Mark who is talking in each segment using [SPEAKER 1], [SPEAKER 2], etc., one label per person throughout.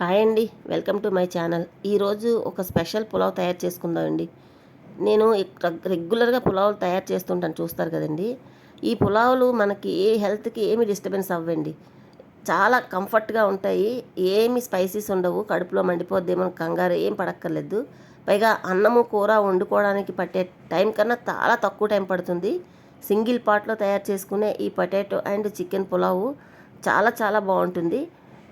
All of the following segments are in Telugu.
[SPEAKER 1] హాయ్ అండి. Welcome to my channel. ఈరోజు ఒక స్పెషల్ పులావ్ తయారు చేసుకుందామండి. నేను రెగ్యులర్గా పులావులు తయారు చేస్తుంటాను చూస్తారు కదండి. ఈ పులావులు మనకి ఏ హెల్త్కి ఏమి డిస్టర్బెన్స్ అవ్వండి. చాలా కంఫర్ట్గా ఉంటాయి. ఏమి స్పైసీస్ ఉండవు. కడుపులో మండిపోద్దేమో కంగారు ఏం పడక్కర్లేదు. పైగా అన్నము కూర వండుకోవడానికి పట్టే టైం కన్నా చాలా తక్కువ టైం పడుతుంది. సింగిల్ పాట్లో తయారు చేసుకునే ఈ పొటాటో అండ్ చికెన్ పులావు చాలా చాలా బాగుంటుంది.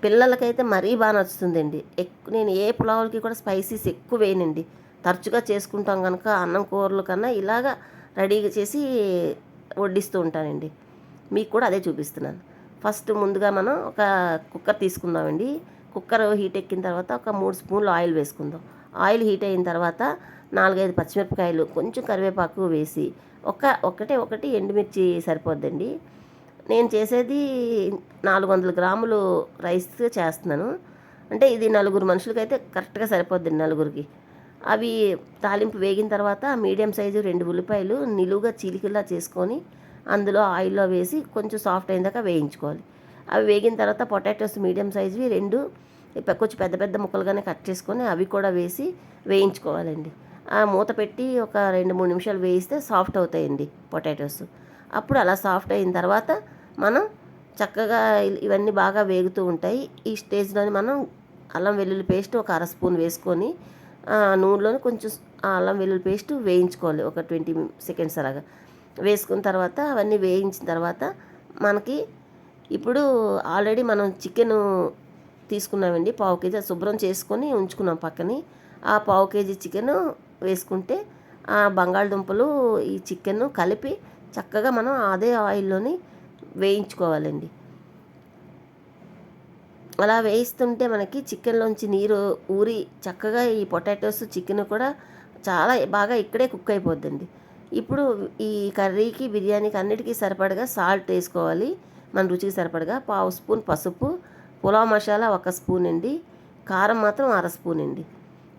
[SPEAKER 1] పిల్లలకైతే మరీ బాగా నచ్చుతుందండి. ఎక్కువ నేను ఏ పులావులకి కూడా స్పైసీస్ ఎక్కువ వేయనండి. తరచుగా చేసుకుంటాం కనుక అన్నం కూరలు కన్నా ఇలాగా రెడీగా చేసి వడ్డిస్తూ ఉంటానండి. మీకు కూడా అదే చూపిస్తున్నాను. ఫస్ట్ ముందుగా మనం ఒక కుక్కర్ తీసుకుందామండి. కుక్కర్ హీట్ ఎక్కిన తర్వాత ఒక మూడు స్పూన్లు ఆయిల్ వేసుకుందాం. ఆయిల్ హీట్ అయిన తర్వాత నాలుగైదు పచ్చిమిరపకాయలు కొంచెం కరివేపాకు వేసి ఒక ఒకటే ఒకటి ఎండుమిర్చి సరిపోద్దండి. నేను చేసేది నాలుగు వందల గ్రాములు రైస్ చేస్తున్నాను. అంటే ఇది నలుగురు మనుషులకైతే కరెక్ట్గా సరిపోద్ది నలుగురికి. అవి తాలింపు వేగిన తర్వాత మీడియం సైజు రెండు ఉల్లిపాయలు నిలువుగా చిలికిలా చేసుకొని అందులో ఆయిల్లో వేసి కొంచెం సాఫ్ట్ అయిన దాకా వేయించుకోవాలి. అవి వేగిన తర్వాత పొటాటోస్ మీడియం సైజువి రెండు కొంచెం పెద్ద పెద్ద ముక్కలుగానే కట్ చేసుకొని అవి కూడా వేసి వేయించుకోవాలండి. ఆ మూత పెట్టి ఒక రెండు మూడు నిమిషాలు వేయిస్తే సాఫ్ట్ అవుతాయండి పొటాటోస్. అప్పుడు అలా సాఫ్ట్ అయిన తర్వాత మనం చక్కగా ఇవన్నీ బాగా వేగుతూ ఉంటాయి. ఈ స్టేజ్లోని మనం అల్లం వెల్లుల్లి పేస్ట్ ఒక అర స్పూన్ వేసుకొని నూనెలోని కొంచెం అల్లం వెల్లుల్లి పేస్ట్ వేయించుకోవాలి. ఒక ట్వంటీ సెకండ్స్ అలాగా. వేసుకున్న తర్వాత అవన్నీ వేయించిన తర్వాత మనకి ఇప్పుడు ఆల్రెడీ మనం చికెన్ తీసుకున్నామండి. పావు కేజీ శుభ్రం చేసుకొని ఉంచుకున్నాం పక్కని. ఆ పావు కేజీ చికెన్ వేసుకుంటే ఆ బంగాళదుంపలు ఈ చికెన్ కలిపి చక్కగా మనం అదే ఆయిల్లోని వేయించుకోవాలండి. అలా వేయిస్తుంటే మనకి చికెన్లోంచి నీరు ఊరి చక్కగా ఈ పొటాటోస్ చికెన్ కూడా చాలా బాగా ఇక్కడే కుక్ అయిపోద్దండి. ఇప్పుడు ఈ కర్రీకి బిర్యానీకి అన్నిటికీ సరిపడగా సాల్ట్ వేసుకోవాలి. మన రుచికి సరిపడగా పావు స్పూన్ పసుపు పులావ్ మసాలా ఒక స్పూన్ అండి. కారం మాత్రం అర స్పూన్ అండి.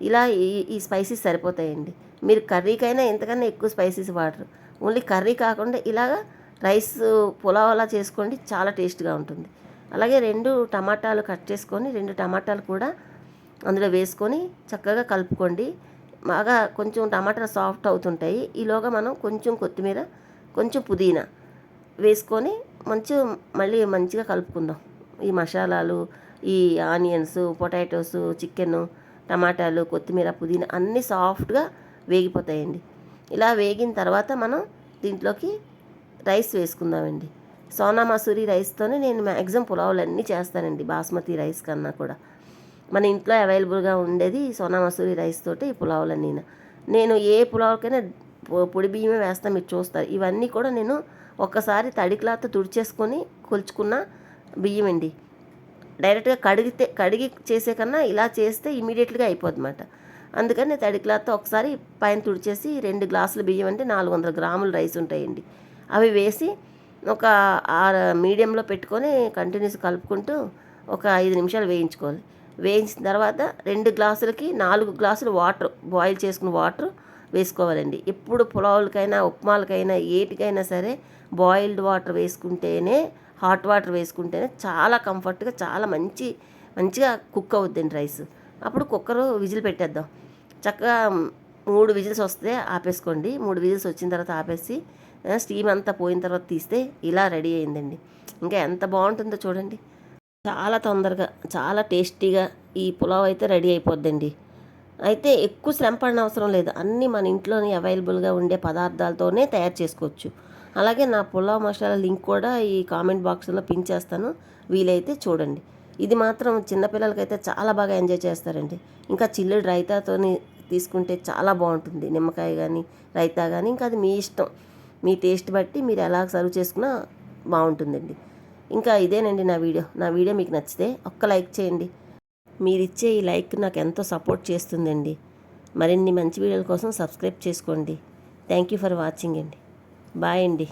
[SPEAKER 1] ఇలా ఈ ఈ స్పైసీస్ సరిపోతాయండి. మీరు కర్రీకైనా ఎంతకన్నా ఎక్కువ స్పైసీస్ వాడరు. ఓన్లీ కర్రీ కాకుండా ఇలాగా రైస్ పులావ్ అలా చేసుకోండి చాలా టేస్ట్గా ఉంటుంది. అలాగే రెండు టమాటాలు కట్ చేసుకొని రెండు టమాటాలు కూడా అందులో వేసుకొని చక్కగా కలుపుకోండి. బాగా కొంచెం టమాటాలు సాఫ్ట్ అవుతుంటాయి. ఈలోగా మనం కొంచెం కొత్తిమీర కొంచెం పుదీనా వేసుకొని మంచిగా మళ్ళీ మంచిగా కలుపుకుందాం. ఈ మసాలాలు ఈ ఆనియన్స్ పొటాటోస్ చికెన్ టమాటాలు కొత్తిమీర పుదీనా అన్నీ సాఫ్ట్గా వేగిపోతాయండి. ఇలా వేగిన తర్వాత మనం దీంట్లోకి రైస్ వేసుకుందామండి. సోనా మసూరి రైస్తోనే నేను మ్యాక్సిమం పులావులన్నీ చేస్తానండి బాస్మతి రైస్ కన్నా కూడా. మన ఇంట్లో అవైలబుల్గా ఉండేది సోనా మసూరి రైస్ తోటి ఈ పులావులన్నీ. నేను ఏ పులావుకైనా పొడి బియ్యమే వేస్తాను మీరు చూస్తారు. ఇవన్నీ కూడా నేను ఒక్కసారి తడి క్లాత్ తుడిచేసుకొని కొలుచుకున్న బియ్యం అండి డైరెక్ట్గా కడిగితే కడిగి చేసే కన్నా ఇలా చేస్తే ఇమీడియట్గా అయిపోద్ది అనమాట అందుకని తడి క్లాత్తో ఒకసారి పైన తుడిచేసి రెండు గ్లాసుల బియ్యం అంటే నాలుగు వందల గ్రాముల రైస్ ఉంటాయండి. అవి వేసి ఒక ఆరు మీడియంలో పెట్టుకొని కంటిన్యూస్ కలుపుకుంటూ ఒక ఐదు నిమిషాలు వేయించుకోవాలి. వేయించిన తర్వాత రెండు గ్లాసులకి నాలుగు గ్లాసులు వాటర్ బాయిల్ చేసుకున్న వాటర్ వేసుకోవాలండి. ఎప్పుడు పులావులకైనా ఉప్మాలకైనా ఏటికైనా సరే బాయిల్డ్ వాటర్ వేసుకుంటేనే హాట్ వాటర్ వేసుకుంటేనే చాలా కంఫర్ట్గా చాలా మంచి మంచిగా కుక్ అవుద్దండి రైస్ అప్పుడు కుక్కరు విజిల్ పెట్టేద్దాం. చక్కగా మూడు విజిల్స్ వస్తే ఆపేసుకోండి. మూడు విజిల్స్ వచ్చిన తర్వాత ఆపేసి స్టీమ్ అంతా పోయిన తర్వాత తీస్తే ఇలా రెడీ అయిందండి. ఇంకా ఎంత బాగుంటుందో చూడండి. చాలా తొందరగా చాలా టేస్టీగా ఈ పులావ్ అయితే రెడీ అయిపోద్దండి. అయితే ఎక్కువ శ్రమ పడిన అవసరం లేదు. అన్నీ మన ఇంట్లోనే అవైలబుల్గా ఉండే పదార్థాలతోనే తయారు చేసుకోవచ్చు. అలాగే నా పులావ్ మసాలా లింక్ కూడా ఈ కామెంట్ బాక్స్లో పిన్ చేస్తాను. వీలైతే చూడండి. ఇది మాత్రం చిన్నపిల్లలకైతే చాలా బాగా ఎంజాయ్ చేస్తారండి. ఇంకా చిల్లుడు రైతాతోని తీసుకుంటే చాలా బాగుంటుంది. నిమ్మకాయ కానీ రైతా కానీ ఇంకా అది మీ ఇష్టం. మీ టేస్ట్ బట్టి మీరు ఎలా సర్వ్ చేసుకున్నా బాగుంటుందండి. ఇంకా ఇదేనండి నా వీడియో. నా వీడియో మీకు నచ్చితే ఒక్క లైక్ చేయండి. మీరిచ్చే ఈ లైక్ నాకు ఎంతో సపోర్ట్ చేస్తుందండి. మరిన్ని మంచి వీడియోల కోసం సబ్స్క్రైబ్ చేసుకోండి. థ్యాంక్ యూ ఫర్ వాచింగ్ అండి. బాయ్ అండి.